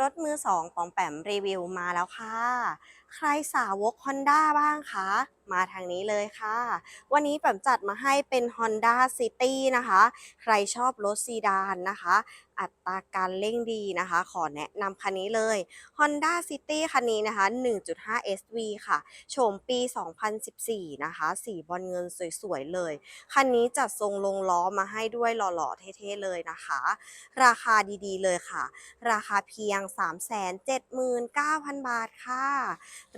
รถมือสองปองแปมรีวิวมาแล้วค่ะ ใครสาวก Honda บ้างคะ มาทางนี้เลยค่ะ วันนี้แปมจัดมาให้เป็น Honda City นะคะ ใครชอบรถซีดานนะคะ อัตราการเร่งดีนะคะ ขอแนะนำคันนี้เลย Honda City คันนี้นะคะ 1.5 SV ค่ะ โฉมปี 2014 นะคะ สีบอลเงินสวยๆเลย คันนี้จัดทรงลงล้อมาให้ด้วยหล่อๆเท่ๆเลยนะคะ ราคาดีๆเลยค่ะ ราคาเพียง 379,000 บาทค่ะ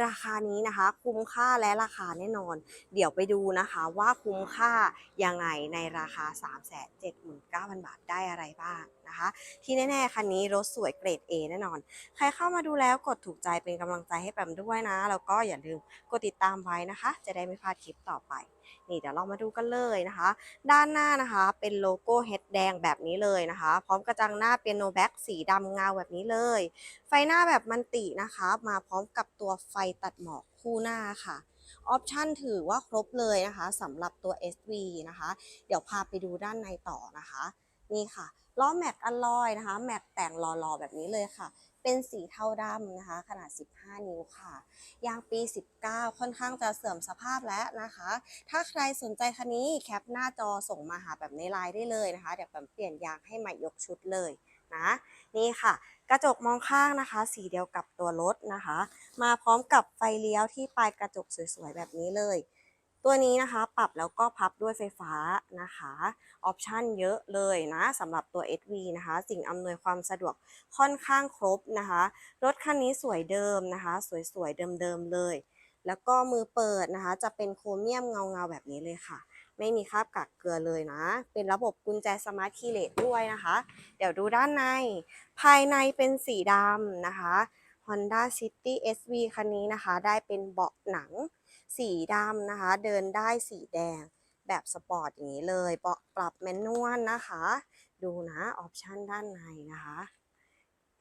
ราคานี้นะคะ คุ้มค่าและราคาแน่นอน เดี๋ยวไปดูนะคะว่าคุ้มค่ายังไงในราคา 379,000 บาทได้อะไรบ้างนะคะ ที่แน่ๆ คันนี้รถสวยเกรด A แน่นอน ใครเข้ามาดูแล้วกดถูกใจเป็นกำลังใจให้แปมด้วยนะ แล้วก็อย่าลืมกดติดตามไว้นะคะ จะได้ไม่พลาดคลิปต่อไปนี่เดี๋ยวเรามาดูกันเลยนะคะ ด้านหน้านะคะเป็นโลโก้เฮดแดงแบบนี้เลยนะคะ พร้อมกระจังหน้าเปียโนแบ็กสีดำเงาแบบนี้เลย ไฟหน้าแบบมันตินะคะ มาพร้อมกับตัวไฟตัดหมอกคู่หน้าค่ะ ออปชันถือว่าครบเลยนะคะสำหรับตัว SV นะคะ เดี๋ยวพาไปดูด้านในต่อนะคะ นี่ค่ะล้อแม็กอลลอยนะคะ แม็กแต่งหล่อๆแบบนี้เลยค่ะ เป็นสีเทาดำนะคะ ขนาด 15 นิ้วค่ะยางปี 19 ค่อนข้างจะเสื่อมสภาพแล้วนะคะ ถ้าใครสนใจคันนี้แคปหน้าจอส่งมาหาแบบในไลน์ได้เลยนะคะ เดี๋ยวแบบเปลี่ยนยางให้ใหม่ยกชุดเลยนะ นี่ค่ะ กระจกมองข้างนะคะ สีเดียวกับตัวรถนะคะ มาพร้อมกับไฟเลี้ยวที่ปลายกระจกสวยๆแบบนี้เลย ตัวนี้นะคะปรับแล้วก็พับด้วยไฟฟ้านะคะออปชันเยอะเลยนะสำหรับตัว SV นะคะ สิ่งอำนวยความสะดวกค่อนข้างครบนะคะ รถคันนี้สวยเดิมนะคะ สวยๆเดิมๆเลย แล้วก็มือเปิดนะคะ จะเป็นโครเมียมเงาๆแบบนี้เลยค่ะ ไม่มีคราบกักเกลือเลยนะ เป็นระบบกุญแจสมาร์ทคีย์เลสด้วยนะคะ เดี๋ยวดูด้านใน ภายในเป็นสีดำนะคะ Honda City SV คันนี้นะคะ ได้เป็นเบาะหนัง สีดำนะคะ เดินได้สีแดงแบบสปอร์ตอย่างนี้เลยเบาะปรับแมนนวลนะคะ ดูนะออปชันด้านในนะคะ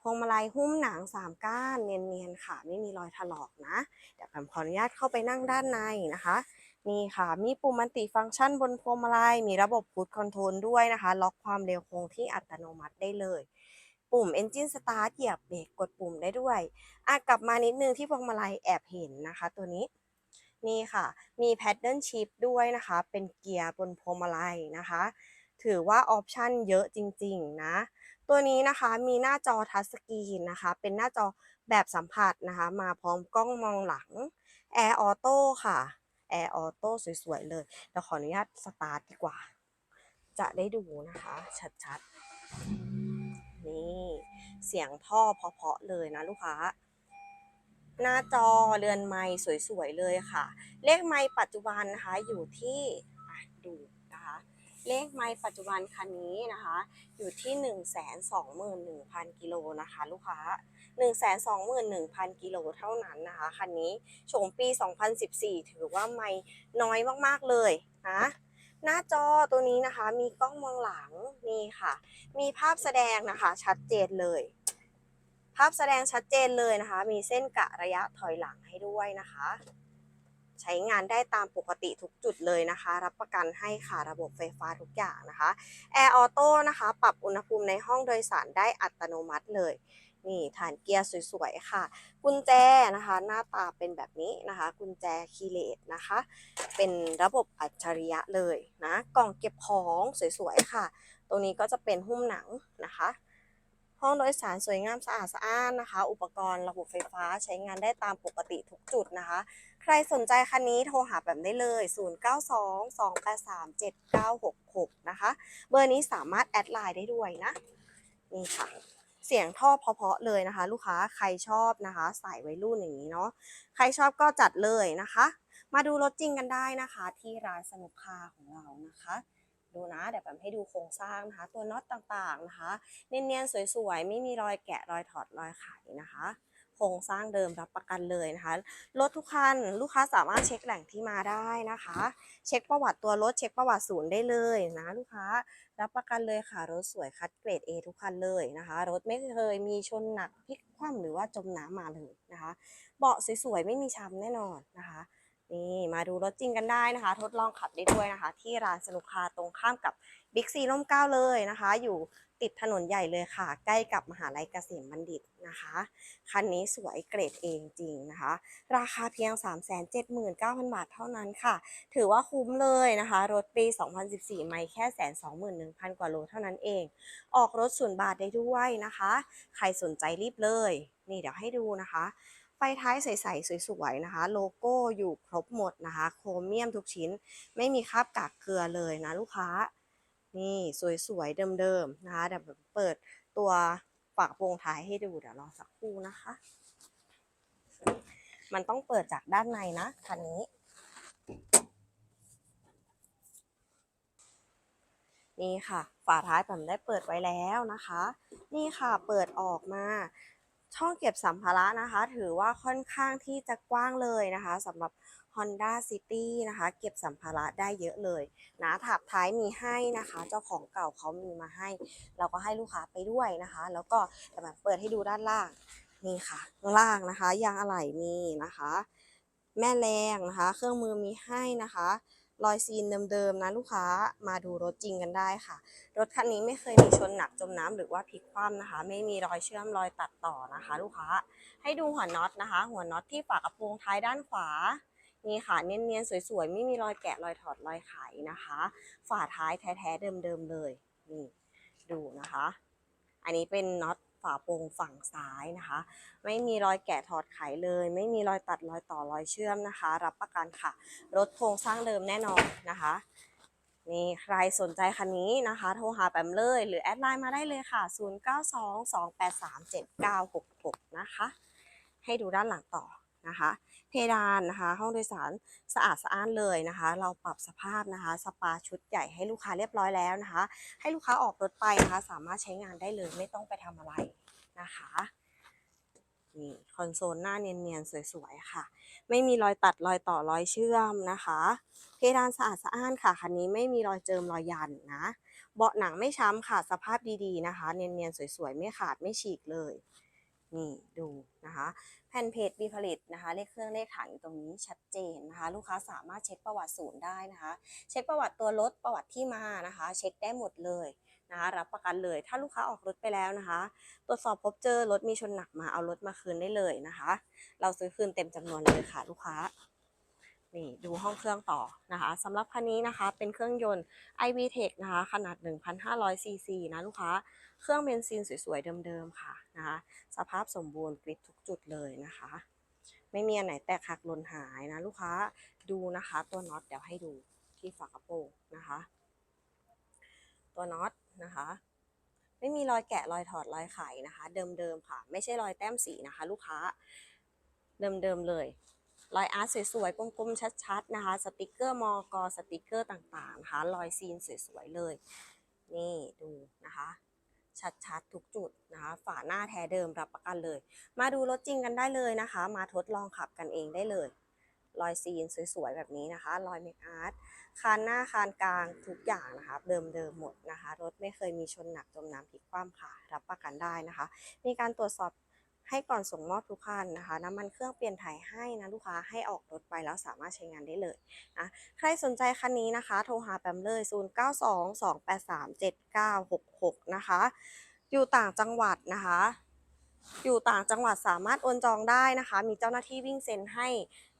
พวงมาลัยหุ้มหนัง3ก้านเนียนๆค่ะ ไม่มีรอยถลอกนะ เดี๋ยวผมขออนุญาตเข้าไปนั่งด้านในนะคะ นี่ค่ะ มีปุ่มมัลติฟังก์ชันบนพวงมาลัย มีระบบพุทคอนโทรลด้วยนะคะ ล็อกความเร็วคงที่อัตโนมัติได้เลย ปุ่ม Engine Start เหยียบเบรกกดปุ่มได้ด้วยอะกลับมานิดนึงที่พวงมาลัยแอบเห็นนะคะ ตัวนี้ นี่ค่ะ มี Paddle Shift ด้วยนะคะ เป็นเกียร์บนพวงมาลัยนะคะ ถือว่าออปชันเยอะจริง ๆ นะ ตัวนี้นะคะมีหน้าจอทัชสกรีนนะคะ เป็นหน้าจอแบบสัมผัสนะคะ มาพร้อมกล้องมองหลัง Air Auto ค่ะ Air Auto สวยๆเลยเดี๋ยวขออนุญาตสตาร์ทดีกว่า จะได้ดูนะคะ ชัดๆ นี่เสียงท่อเพาะๆเลยนะลูกค้าหน้าจอเรือนไม้สวยๆเลยค่ะ เลขไม้ปัจจุบันนะคะอยู่ที่ดูนะคะเลขไม้ปัจจุบันคันนี้นะคะ อยู่ที่ 1 2 1 0 0 0กิโลนะคะ ลูกค้า 1 2 1 0 0 0 กิโลเท่านั้นนะคะ คันนี้โฉมปี 2014 ถือว่าไม่น้อยมากๆเลยนะหน้าจอตัวนี้นะคะ มีกล้องมองหลังนี่ค่ะ มีภาพแสดงนะคะ ชัดเจนเลย ภาพแสดงชัดเจนเลยนะคะ มีเส้นกะระยะถอยหลังให้ด้วยนะคะ ใช้งานได้ตามปกติทุกจุดเลยนะคะ รับประกันให้ค่ะระบบไฟฟ้าทุกอย่างนะคะ Air Auto นะคะ ปรับอุณหภูมิในห้องโดยสารได้อัตโนมัติเลย นี่ฐานเกียร์สวยๆค่ะ กุญแจนะคะ หน้าตาเป็นแบบนี้นะคะ กุญแจคีเลสนะคะ เป็นระบบอัจฉริยะเลยนะกล่องเก็บของสวยๆค่ะ ตรงนี้ก็จะเป็นหุ้มหนังนะคะ ห้องโดยสารสวยงามสะอาดสะอ้านนะคะ อุปกรณ์ระบบไฟฟ้าใช้งานได้ตามปกติทุกจุดนะคะ ใครสนใจคันนี้โทรหาแบบได้เลย 0922837966 นะคะ เบอร์นี้สามารถแอดไลน์ได้ด้วยนะ นี่ค่ะ สียงท่อเพาะๆเลยนะคะ ลูกค้าใครชอบนะคะสายวัยรุ่นอย่างนี้เนาะใครชอบก็จัดเลยนะคะ มาดูรถจริงกันได้นะคะ ที่ร้านสนุกคาของเรานะคะ ดูนะเดี๋ยวแบบให้ดูโครงสร้างนะคะ ตัวน็อตต่างๆนะคะ เนียนๆสวยๆ ไม่มีรอยแกะรอยถอดรอยไขนะคะ ครงสร้างเดิมรับประกันเลยนะคะรถทุกคันลูกค้าสามารถเช็คแหล่งที่มาได้นะคะ เช็คประวัติตัวรถเช็คประวัติศูนย์ได้เลยนะลูกค้ารับประกันเลยค่ะรถสวยคัดเกรด A ทุกคันเลยนะคะ รถไม่เคยมีชนหนักพลิกคว่ำหรือว่าจมน้ำมาเลยนะคะ เบาะสวยๆไม่มีช้ำแน่นอนนะคะ นี่มาดูรถจริงกันได้นะคะ ทดลองขับได้ด้วยนะคะ ที่ร้านสนุกคาตรงข้ามกับบิ๊กซีร่มเก้าเลยนะคะ อยู่ติดถนนใหญ่เลยค่ะ ใกล้กับมหาลัยเกษมบัณฑิตนะคะ คันนี้สวยเกรดเองจริงนะคะ ราคาเพียง 379,000 บาทเท่านั้นค่ะ ถือว่าคุ้มเลยนะคะ รถปี 2014 ไม่แค่แสน21,000กว่าโลเท่านั้นเอง ออกรถศูนย์บาทได้ด้วยนะคะ ใครสนใจรีบเลย นี่เดี๋ยวให้ดูนะคะ ไฟท้ายใสๆสวยๆนะคะ โลโก้อยู่ครบหมดนะคะ โครเมียมทุกชิ้น ไม่มีคราบกากเกลือเลยนะลูกค้า นี่สวยๆเดิมๆนะคะเดี๋ยวผมเปิดตัวฝากระโปรงท้ายให้ดูเดี๋ยวรอสักครู่นะคะ มันต้องเปิดจากด้านในนะคันนี้นี่ค่ะ ฝาท้ายผมได้เปิดไว้แล้วนะคะ นี่ค่ะเปิดออกมา ช่องเก็บสัมภาระนะคะ ถือว่าค่อนข้างที่จะกว้างเลยนะคะสำหรับ Honda City นะคะ เก็บสัมภาระได้เยอะเลยนะถับท้ายมีให้นะคะ เจ้าของเก่าเขามีมาให้ เราก็ให้ลูกค้าไปด้วยนะคะ แล้วก็แต่แบบเปิดให้ดูด้านล่างนี่ค่ะข้างล่างนะคะยางอะไหล่มีนะคะ แม่แรงนะคะ เครื่องมือมีให้นะคะ รอยซีนเดิมๆนะลูกค้ามาดูรถจริงกันได้ค่ะ รถคันนี้ไม่เคยมีชนหนักจมน้ำหรือว่าพลิกคว่ำนะคะ ไม่มีรอยเชื่อมรอยตัดต่อนะคะ ลูกค้าให้ดูหัวน็อตนะคะ หัวน็อตที่ฝากระโปรงท้ายด้านขวานี่ค่ะเนียนๆสวยๆ ไม่มีรอยแกะรอยถอดรอยไขนะคะ ฝาท้ายแท้ๆเดิมๆเลยนี่ดูนะคะ อันนี้เป็นน็อต ฝาโปรงฝั่งซ้ายนะคะ ไม่มีรอยแกะถอดไขเลย ไม่มีรอยตัดรอยต่อรอยเชื่อมนะคะ รับประกันค่ะ รถโครงสร้างเดิมแน่นอนนะคะนี่ใครสนใจคันนี้นะคะ โทรหาแปมเลย หรือแอดไลน์มาได้เลยค่ะ 0922837966 นะคะ ให้ดูด้านหลังต่อ นะคะ เพดานนะคะ ห้องโดยสารสะอาดสะอ้านเลยนะคะ เราปรับสภาพนะคะ สปาชุดใหญ่ให้ลูกค้าเรียบร้อยแล้วนะคะ ให้ลูกค้าออกรถไปนะคะ สามารถใช้งานได้เลยไม่ต้องไปทำอะไรนะคะนี่คอนโซลหน้าเนียนๆ สวยๆ ค่ะ ไม่มีรอยตัดรอยต่อรอยเชื่อมนะคะ เพดานสะอาดสะอ้านค่ะคันนี้ไม่มีรอยเจิมรอยยันนะ เบาะหนังไม่ช้ำค่ะสภาพดีๆนะคะ เนียนๆ สวยๆ ไม่ขาดไม่ฉีกเลย นี่ดูนะคะแผ่นเพจมีผลิตนะคะเลขเครื่องเลขถังอยู่ตรงนี้ชัดเจนนะคะ ลูกค้าสามารถเช็คประวัติศูนย์ได้นะคะ เช็คประวัติตัวรถประวัติที่มานะคะ เช็คได้หมดเลยนะคะ รับประกันเลยถ้าลูกค้าออกรถไปแล้วนะคะ ตรวจสอบพบเจอรถมีชนหนักมาเอารถมาคืนได้เลยนะคะ เราซื้อคืนเต็มจำนวนเลยค่ะลูกค้า นี่ดูห้องเครื่องต่อนะคะสำหรับคันนี้นะคะเป็นเครื่องยนต์ iVTEC นะคะขนาด 1,500 ซีซีนะลูกค้า เครื่องเบนซินสวยๆเดิมๆค่ะนะคะสภาพสมบูรณ์กริบทุกจุดเลยนะคะ ไม่มีอันไหนแตกหักหล่นหายนะลูกค้าดูนะคะตัวน็อตเดี๋ยวให้ดูที่ฝากระโปรงนะคะ ตัวน็อตนะคะไม่มีรอยแกะรอยถอดรอยไขนะคะ เดิมๆค่ะ ไม่ใช่รอยแต้มสีนะคะ ลูกค้า เดิมๆเลย รอยอาร์ตสวยๆกลมๆชัดๆนะคะ สติกเกอร์มอกสติกเกอร์ต่างๆนะคะรอยซีนสวยๆเลย นี่ดูนะคะชัดๆทุกจุดนะคะฝาหน้าแท้เดิมรับประกันเลย มาดูรถจริงกันได้เลยนะคะ มาทดลองขับกันเองได้เลยรอยซีนสวยๆแบบนี้นะคะรอยเมคอาร์ตคานหน้าคานกลางทุกอย่างนะคะเดิมๆหมดนะคะ รถไม่เคยมีชนหนักจมน้ำพลิกคว่ำค่ะ รับประกันได้นะคะ มีการตรวจสอบ ให้ก่อนส่งมอบทุกคันนะคะ น้ำมันเครื่องเปลี่ยนถ่ายให้นะลูกค้าให้ออกรถไปแล้วสามารถใช้งานได้เลยนะใครสนใจคันนี้นะคะ โทรหาแปมเลย 0922837966 นะคะ อยู่ต่างจังหวัดนะคะ อยู่ต่างจังหวัดสามารถโอนจองได้นะคะ มีเจ้าหน้าที่วิ่งเซ็นให้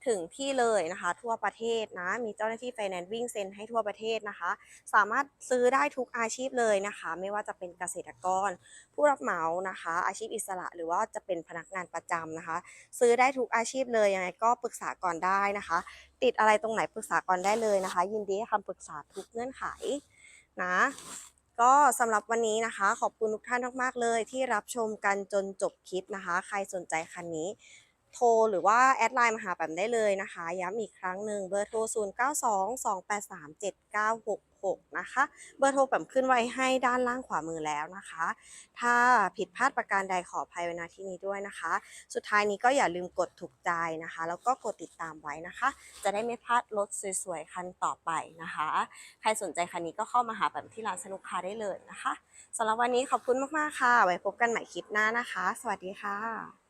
ถึงที่เลยนะคะ ทั่วประเทศนะ มีเจ้าหน้าที่ไฟแนนซ์วิ่งเซ็นให้ทั่วประเทศนะคะ สามารถซื้อได้ทุกอาชีพเลยนะคะ ไม่ว่าจะเป็นเกษตรกร ผู้รับเหมานะคะ อาชีพอิสระ หรือว่าจะเป็นพนักงานประจำนะคะ ซื้อได้ทุกอาชีพเลยยังไงก็ปรึกษาก่อนได้นะคะ ติดอะไรตรงไหนปรึกษาก่อนได้เลยนะคะ ยินดีให้คำปรึกษาทุกเงื่อนไขนะก็สำหรับวันนี้นะคะ ขอบคุณทุกท่านมาก ๆ เลยที่รับชมกันจนจบคลิปนะคะ ใครสนใจคันนี้ โทรหรือว่าแอดไลน์มาหาแปมได้เลยนะคะ ย้ำอีกครั้งหนึ่งเบอร์โทร 0922837966 นะคะ เบอร์โทรแปมขึ้นไว้ให้ด้านล่างขวามือแล้วนะคะ ถ้าผิดพลาดประการใดขออภัยไว้ณที่นี้ด้วยนะคะ สุดท้ายนี้ก็อย่าลืมกดถูกใจนะคะ แล้วก็กดติดตามไว้นะคะ จะได้ไม่พลาดรถสวยๆคันต่อไปนะคะ ใครสนใจคันนี้ก็เข้ามาหาแปมที่ร้านสนุกคาร์ได้เลยนะคะสำหรับวันนี้ขอบคุณมากๆค่ะ ไว้พบกันใหม่คลิปหน้านะคะ สวัสดีค่ะ